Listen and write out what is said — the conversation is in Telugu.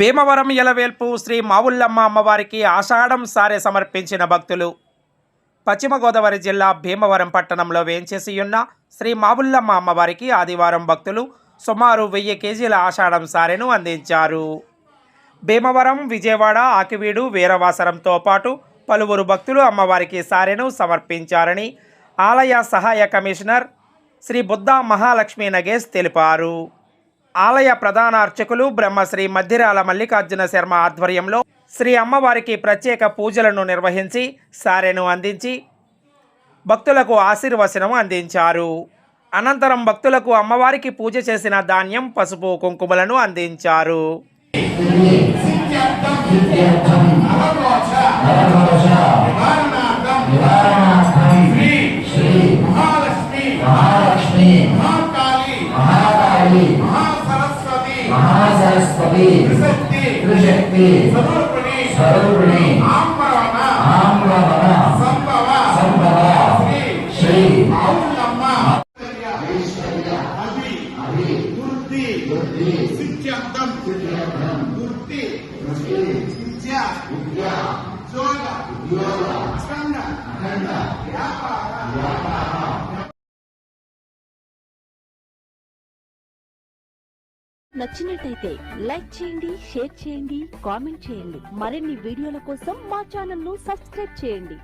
భీమవరం ఎలవేల్పు శ్రీ మావుల్లమ్మ అమ్మవారికి ఆషాఢం సారే సమర్పించిన భక్తులు. పశ్చిమ గోదావరి జిల్లా భీమవరం పట్టణంలో వేంచేసి ఉన్న శ్రీ మావుల్లమ్మ అమ్మవారికి ఆదివారం భక్తులు సుమారు వెయ్యి కేజీల ఆషాఢం సారెను అందించారు. భీమవరం విజయవాడ ఆకివీడు వీరవాసరంతో పాటు పలువురు భక్తులు అమ్మవారికి సారెను సమర్పించారని ఆలయ సహాయ కమిషనర్ శ్రీ బుద్ధ మహాలక్ష్మి నగేష్ తెలిపారు. ఆలయ ప్రధాన అర్చకులు బ్రహ్మశ్రీ మధ్యరాల మల్లికార్జున శర్మ ఆధ్వర్యంలో శ్రీ అమ్మవారికి ప్రత్యేక పూజలను నిర్వహించి సారెను అందించి భక్తులకు ఆశీర్వచనం అందించారు. అనంతరం భక్తులకు అమ్మవారికి పూజ చేసిన ధాన్యం పసుపు కుంకుమలను అందించారు. మహాకాళి మహాసరస్వతి. త్రిశక్తి. స్వరూపిణి ఆమ్రవన. సంభవ. శ్రీ. శ్రీ. నచ్చినట్టయితే లైక్ చేయండి షేర్ చేయండి కామెంట్ చేయండి. మరిన్ని వీడియోల కోసం మా ఛానల్ను సబ్స్క్రైబ్ చేయండి.